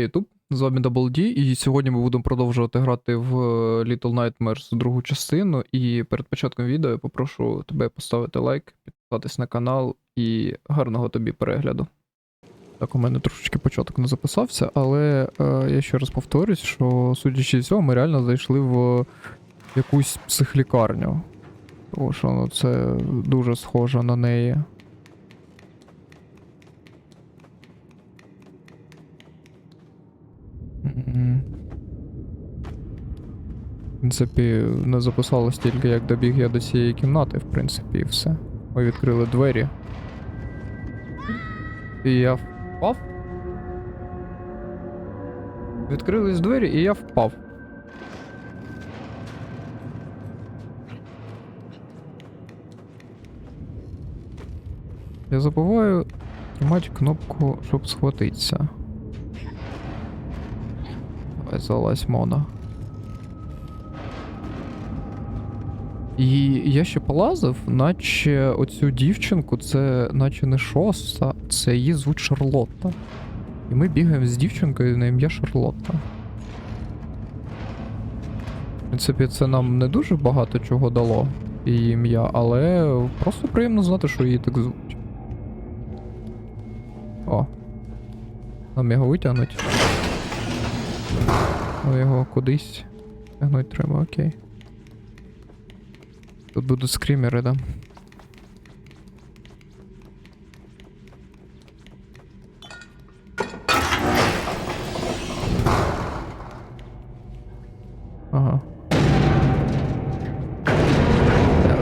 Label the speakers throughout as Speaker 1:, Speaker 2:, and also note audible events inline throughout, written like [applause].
Speaker 1: Ютуб, з вами Double D, і сьогодні ми будемо продовжувати грати в Little Nightmares другу частину. І перед початком відео я попрошу тебе поставити лайк, підписатись на канал і гарного тобі перегляду. Так, у мене трошечки початок не записався, але е, я ще раз повторюсь, що судячи з цього, ми реально зайшли в якусь психлікарню. Тому що ну, це дуже схоже на неї. В принципі, не записалось тільки, як добіг я до цієї кімнати, в принципі, і все. Ми відкрили двері. І я впав. Відкрились двері, і я впав. Я забуваю тримати кнопку, щоб схватитися. Залазь мона. І я ще полазив, наче оцю дівчинку, це наче не шоста, це її звуть Шарлотта. І ми бігаємо з дівчинкою на ім'я Шарлотта. В принципі, це нам не дуже багато чого дало, її ім'я, але просто приємно знати, що її так звуть. О. Нам його витягнуть. Ну його кудись тягнуть треба, окей. Тут будуть скрімери, да? Ага.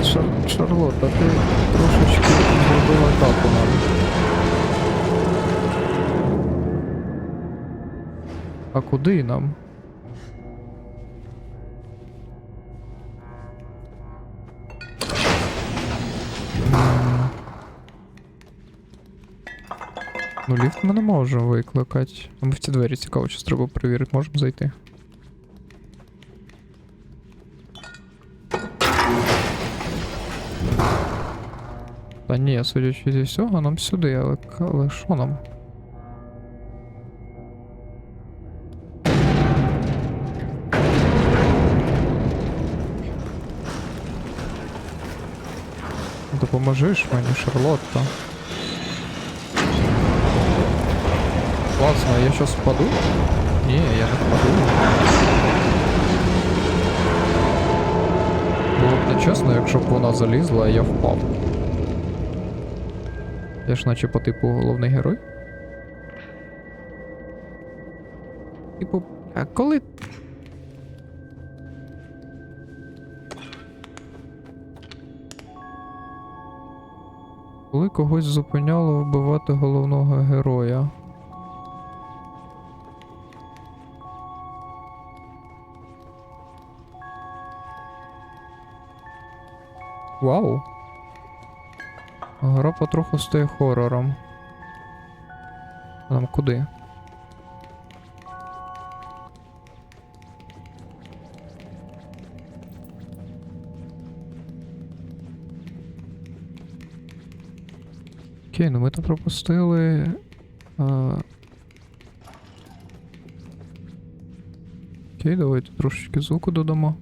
Speaker 1: Е, Шар Шарлотта, ти трошечки зробила атаку нам. А куди нам? Ми не можемо викликати. Ми в ці двері цікаво, що треба перевірити, можемо зайти. Та ні, судячи зі всього, нам сюди, але, але що нам? Допоможиш мені, Шарлотта. Класно, я щас впаду? Ні, я не впаду. Було б нечесно, якщо б вона залізла, а я впав. Я ж наче по типу головний герой. Типу, а коли. Коли когось зупиняло вбивати головного героя. Вау. Гра потроху стає хорором. Нам куди? Окей, ну ми то пропустили. А... Окей, давайте трошечки звуку додамо.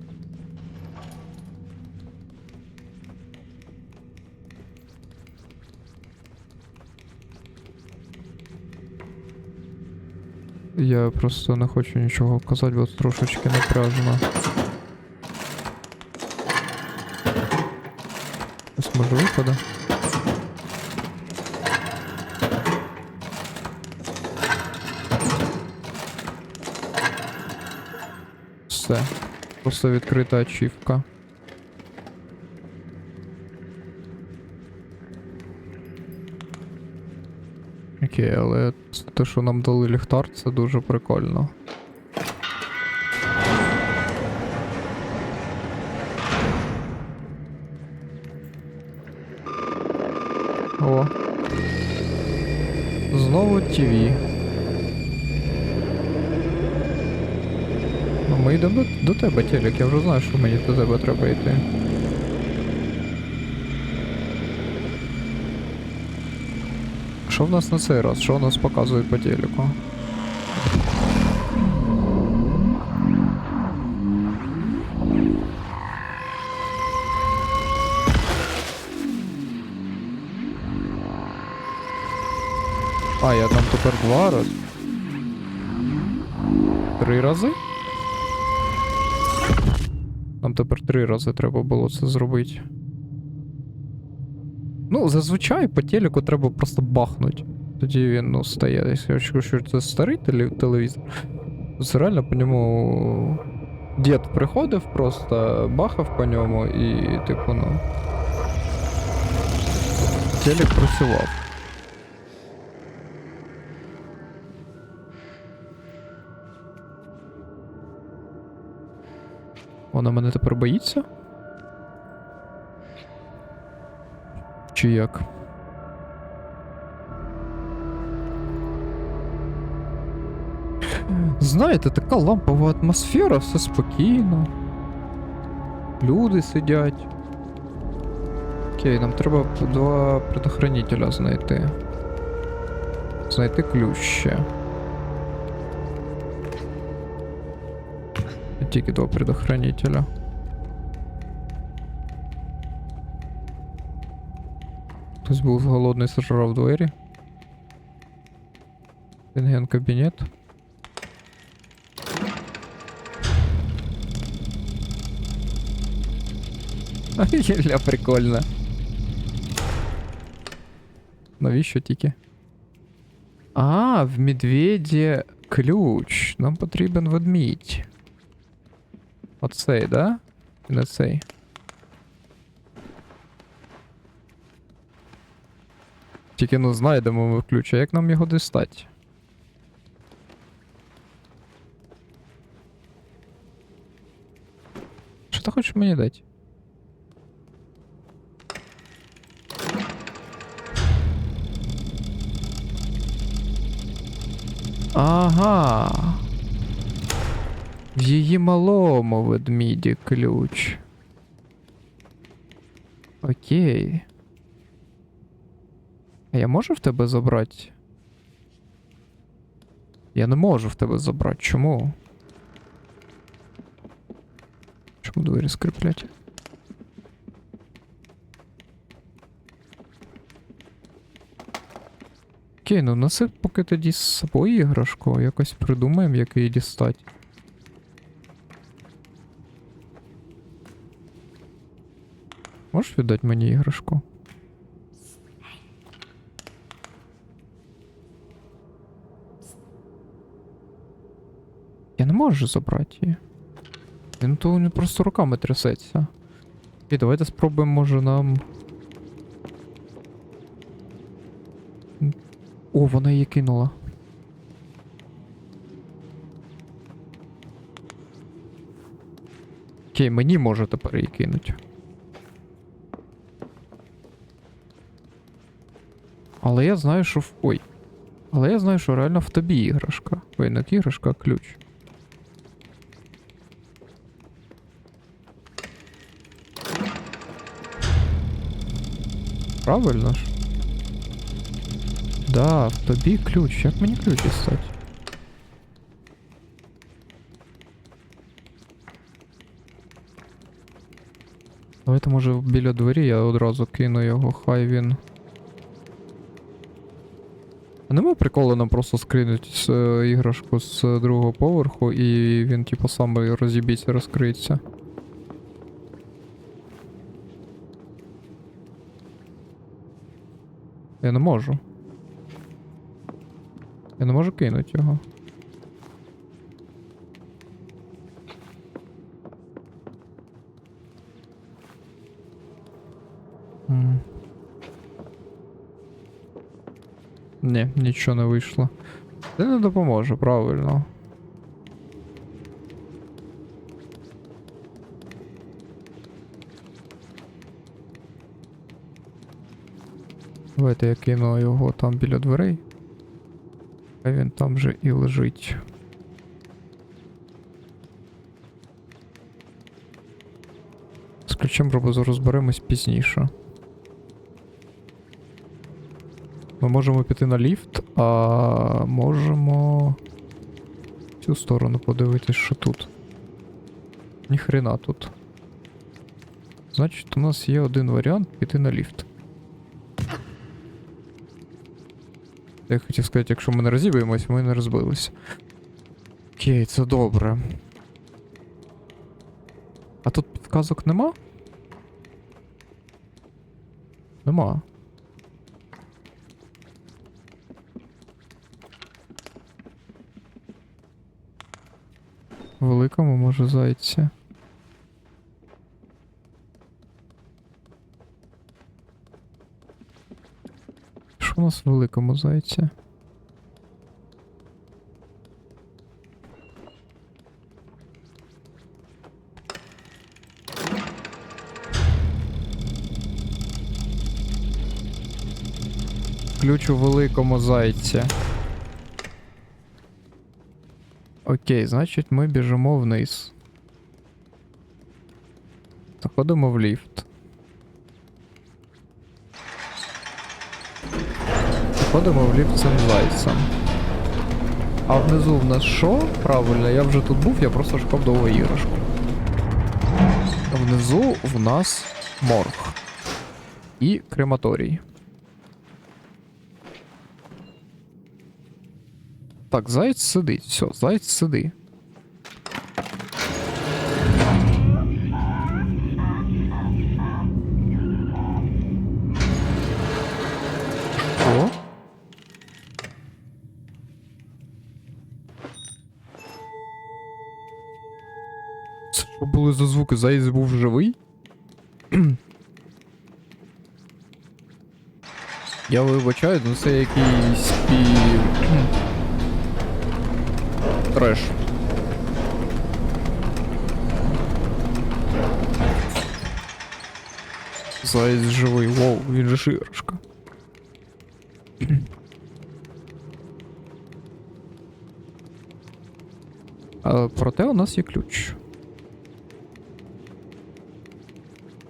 Speaker 1: Я просто не хочу нічого казати, бо трошечки напряжено. Ось може випаде. Все. Просто відкрита ачівка. Окей, але те, що нам дали ліхтар, це дуже прикольно. О. Знову ТВ. Ну, ми йдемо до, тебе, Телек, я вже знаю, що мені до тебе треба йти. Що в нас на цей раз? Що у нас показують по телеку? А, я там тепер два рази. Три рази? Нам тепер три рази треба було це зробити. Ну, зазвичай по телеку треба просто бахнуть. Тоді він ну, стає десь. Я чую, що це старий телевізор. Це реально по ньому. Дід приходив, просто бахав по ньому і, типу, ну. Телек працював. Вона мене тепер боїться? Чи як? Знаєте, така лампова атмосфера, все спокійно. Люди сидять. Окей, нам треба два предохранителя знайти. Знайти ключ ще. Тільки два предохранителя. Хтось був голодний, сожрав двері. Рентген кабінет. [laughs] Ля, прикольно. Навіщо тільки? А, в медведі ключ. Нам потрібен ведмідь. Оцей, да? І не цей. Тільки ну знайдемо ми ключ, а як нам його дістати? Що ти хочеш мені дати? Ага. В її малому ведміді ключ. Окей. А я можу в тебе забрати? Я не можу в тебе забрати. Чому? Чому двері скриплять? Окей, ну носи поки тоді з собою іграшку, якось придумаємо, як її дістати. Можеш віддати мені іграшку? Не можу забрати її. Він то він просто руками трясеться. І давайте спробуємо, може нам. О, вона її кинула. Окей, мені може тепер її кинуть. Але я знаю, що в. Ой. Але я знаю, що реально в тобі іграшка. Ой, не іграшка, а ключ. Правильно ж? Да, в тобі ключ. Як мені ключ дістати? Давайте, може, біля двері я одразу кину його, хай він. А нема приколу нам просто скринуть е, іграшку з другого поверху і він типу сам розіб'ється, розкриється. Я не можу. Я не можу кинути його. Ні, нічого не вийшло. Це не допоможе, правильно. Давайте я кину його там біля дверей. А він там же і лежить. З ключем робозу розберемось пізніше. Ми можемо піти на ліфт, а можемо. цю сторону подивитись, що тут. Ніхрена тут. Значить, у нас є один варіант піти на ліфт. Я хотів сказати, якщо ми не розіб'ємось, ми не розбилися. Окей, це добре. А тут підказок нема? Нема. Великому може зайці. Що у нас в великому зайці? Ключ у великому зайці. Окей, значить ми біжимо вниз. Заходимо в ліфт. Заходимо в ліфт цим зайцем. А внизу в нас що? Правильно, я вже тут був, я просто шукав довгу іграшку. Внизу в нас морг. І крематорій. Так, заєць сиди. Все, заєць сиди. Були за був живий? Я вибачаю, ну це якийсь пі... Треш. Заяць живий, воу, він же ширшка. Проте у нас є ключ.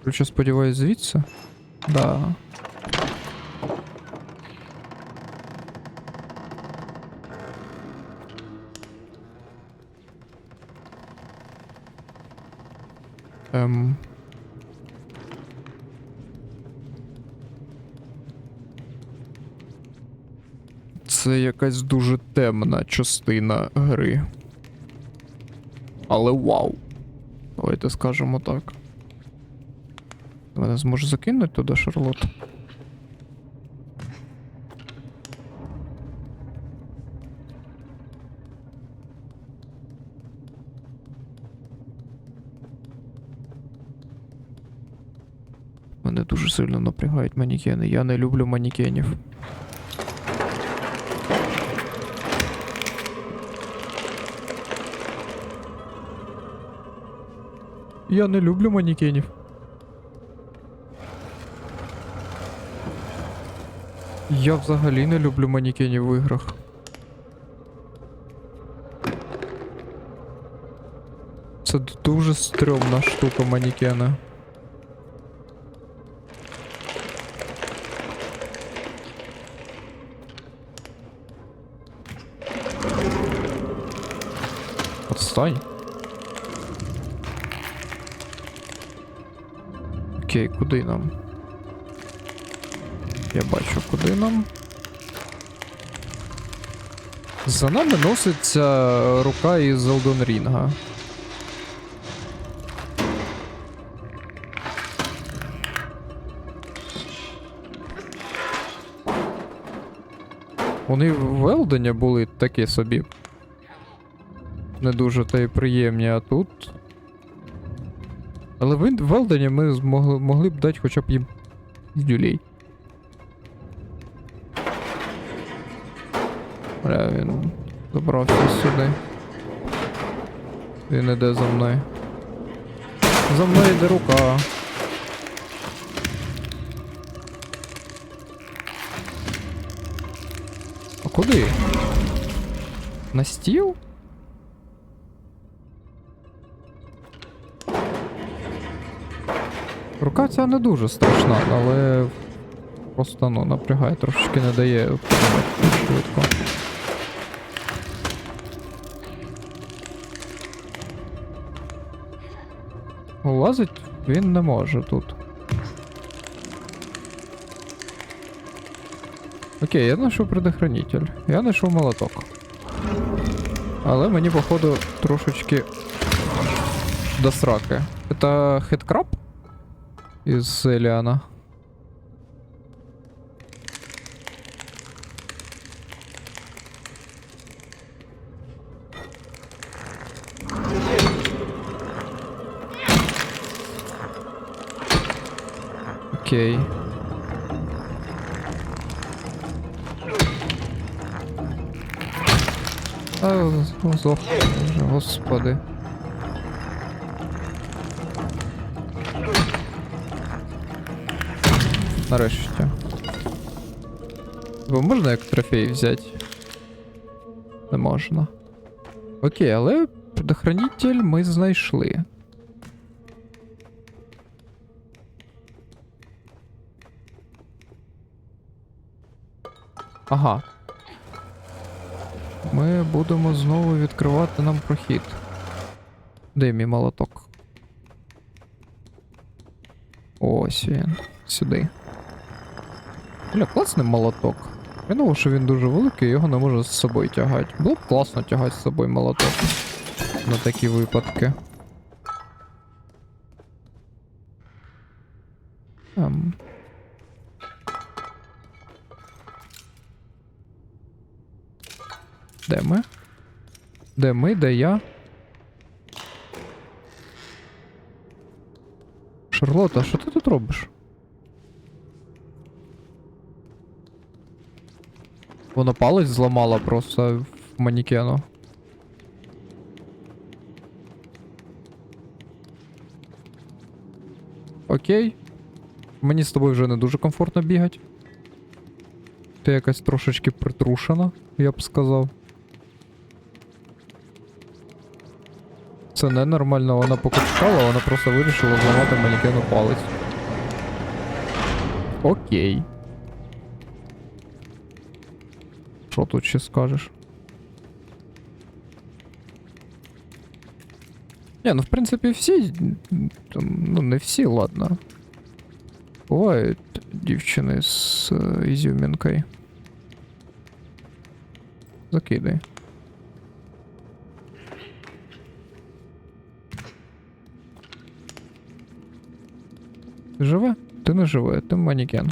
Speaker 1: Ключ, я сподіваюсь, звідси? Да. Ем. Це якась дуже темна частина гри. Але вау. Давайте скажемо так. Мене зможе закинути туди Шарлот. Мене дуже сильно напрягають манікени. Я не люблю манікенів. Я не люблю манікенів. Я взагалі не люблю манікенів в іграх. Це дуже стрьомна штука манікена. Отстань. Окей, куди нам? Я бачу, куди нам. За нами носиться рука із Elden Рінга. Вони в Елдені були такі собі. Не дуже та й приємні, а тут. Але в, Елдені ми змогли, могли б дати хоча б їм дюлей. Бля, він забрався сюди. Він іде за мною. За мною йде рука. А куди? На стіл? Рука ця не дуже страшна, але просто ну, напрягає, трошечки не дає швидко. Лазить він не може тут. Окей, я знайшов предохранитель. Я знайшов молоток. Але мені, походу, трошечки до сраки. Это хедкраб? Із Еліана. Окей. А, здох, господи. Нарешті. Бо можна як трофей взяти? Не можна. Окей, але предохранитель ми знайшли. Ага. Ми будемо знову відкривати нам прохід. Де мій молоток? Ось він. Сюди. Бля, класний молоток. Я думав, що він дуже великий, його не можу з собою тягати. Було б класно тягати з собою молоток. На такі випадки. Ем. Де ми? Де ми, де я? Шарлота, що ти тут робиш? Вона палець зламала просто в манекену. Окей. Мені з тобою вже не дуже комфортно бігати. Ти якась трошечки притрушена, я б сказав. Це ненормально, вона покачала, вона просто вирішила зламати манекену палець. Окей. Що тут ще скажеш? Не, ну в принципі всі. Там, ну не всі, ладно. Бувають дівчини з е, ізюмінкою. Закидай. Ти живе? Ти не живе, ти манікен.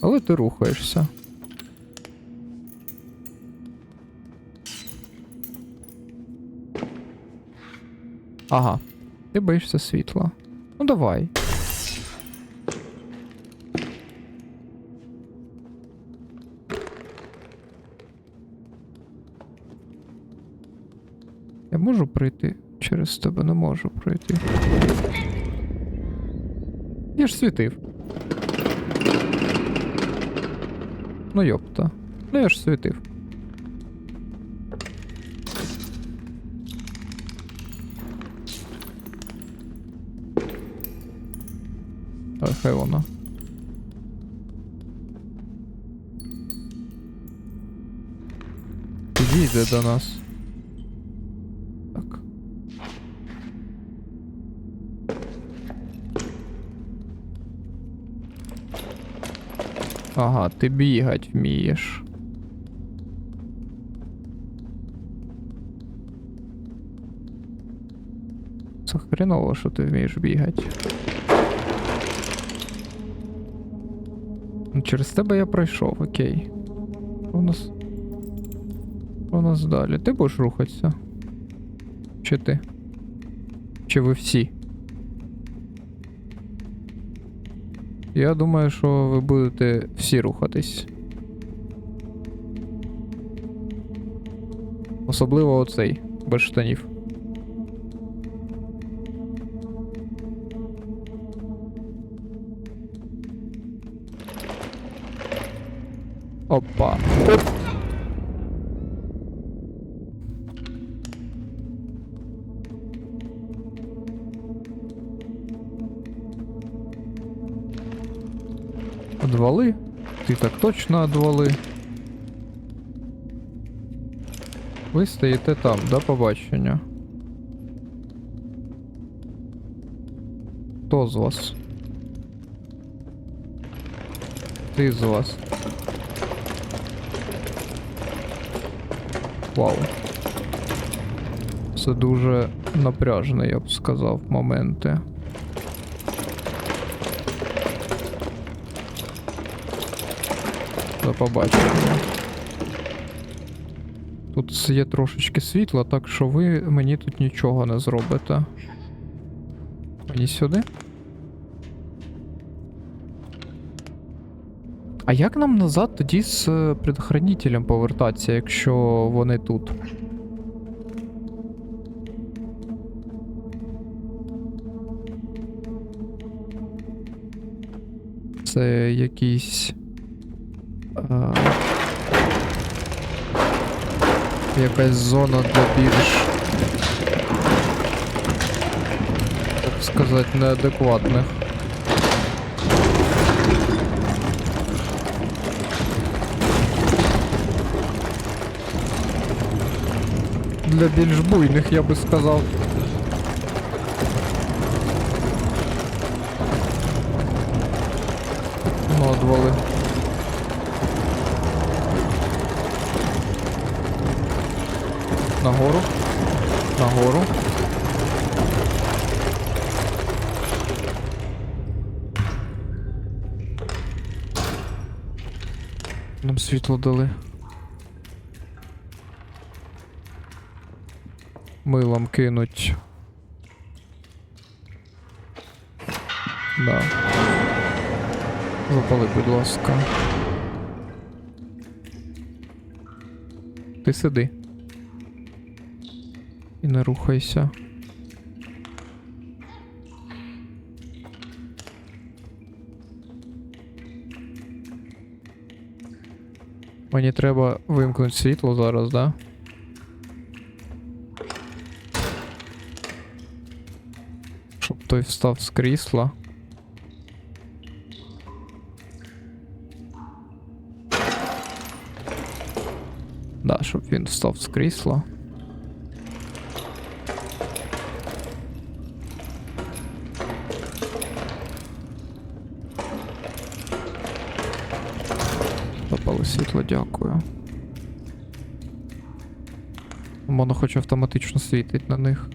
Speaker 1: Але ти рухаєшся. Ага. Ти боїшся світла. Ну давай. Я можу пройти через тебе, не можу пройти. Я ж світив. Ну йопта. Ну я ж світив. Ой, хай воно. Підійде до нас. Так. Ага, ти бігать вмієш. Це хреново, що ти вмієш бігати. Ну, Через тебе я пройшов, окей. У нас. У нас далі? Ти будеш рухатися? Чи ти? Чи ви всі? Я думаю, що ви будете всі рухатись. Особливо оцей, без штанів. Опа. Отвали. Так точно отвали. Ви стоїте там, до побачення. Хто з вас? Ти з вас. Вау. Це дуже напряжно, я б сказав, моменти. До побачення. Тут є трошечки світла, так що ви мені тут нічого не зробите. Мені сюди. А як нам назад тоді з е, предохранителем повертатися, якщо вони тут? Це якийсь. Якась зона для більш. Так сказати, неадекватних. Для більш буйних, я би сказав. Ну, отвали. Нагору. Нагору. Нам світло дали. Милом кинуть. Да. Запали, будь ласка. Ти сиди. І не рухайся. Мені треба вимкнути світло зараз, да? Щоб той встав з крісла. Да, щоб він встав з крісла. Світло, дякую. Воно хоч автоматично світить на них.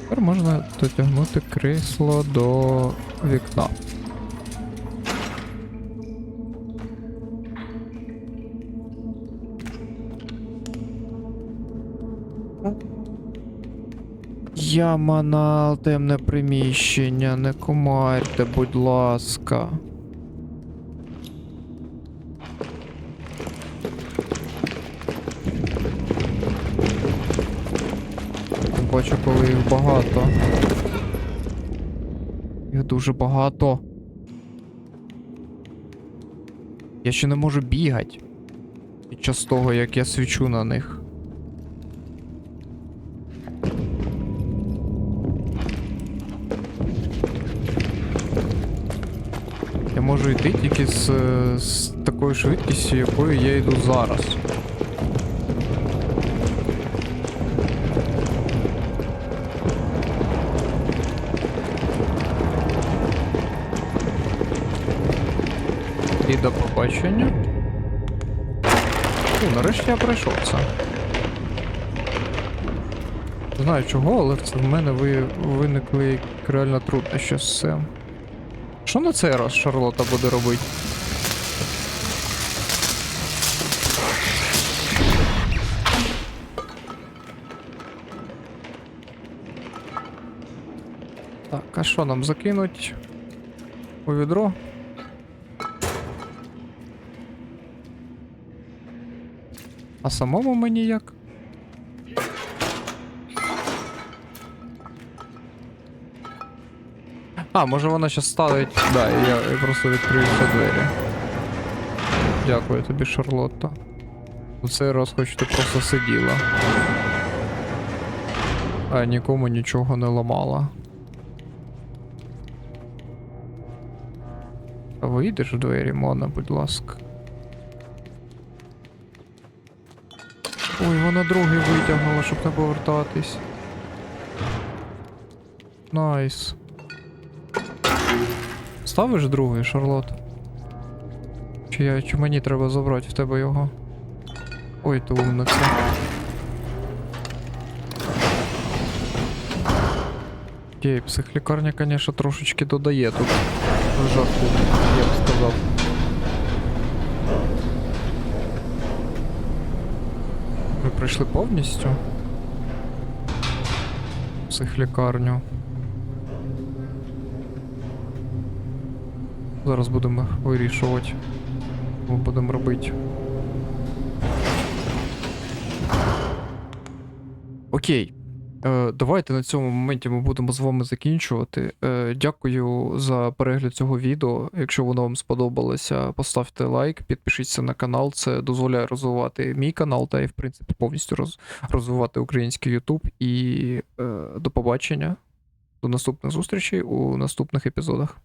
Speaker 1: Тепер можна дотягнути крісло до вікна. Яма на темне приміщення, не комарте, будь ласка. Бачу, коли їх багато. Їх дуже багато. Я ще не можу бігати. Під час того, як я свічу на них. Можу йти тільки з, з такою швидкістю, якою я йду зараз. І до побачення. О, нарешті я пройшов це. Не знаю чого, але це в мене ви, виникли реально труднощі з цим. Що на цей раз Шарлота буде робити? Так, а що нам закинуть? У відро? А самому мені як? А, може вона ще ставить. Да, я, я просто відкрию все двері. Дякую тобі, Шарлотта. У цей раз хоч ти просто сиділа. А нікому нічого не ламала. А Вийдеш в двері, Мона, будь ласка. Ой, вона другий витягнула, щоб не повертатись. Найс. Ставиш другий, Шарлот? Чи, я, чи мені треба забрати в тебе його? Ой, ти умниця. Окей, психлікарня, конечно, трошечки додає тут жарту, я б сказав. Ми прийшли повністю. Психлікарню. Зараз будемо вирішувати. Ми будемо робити. Окей. Е, давайте на цьому моменті ми будемо з вами закінчувати. Е, дякую за перегляд цього відео. Якщо воно вам сподобалося, поставте лайк, підпишіться на канал. Це дозволяє розвивати мій канал та і, в принципі, повністю роз, розвивати український YouTube. І е, до побачення. До наступних зустрічей у наступних епізодах.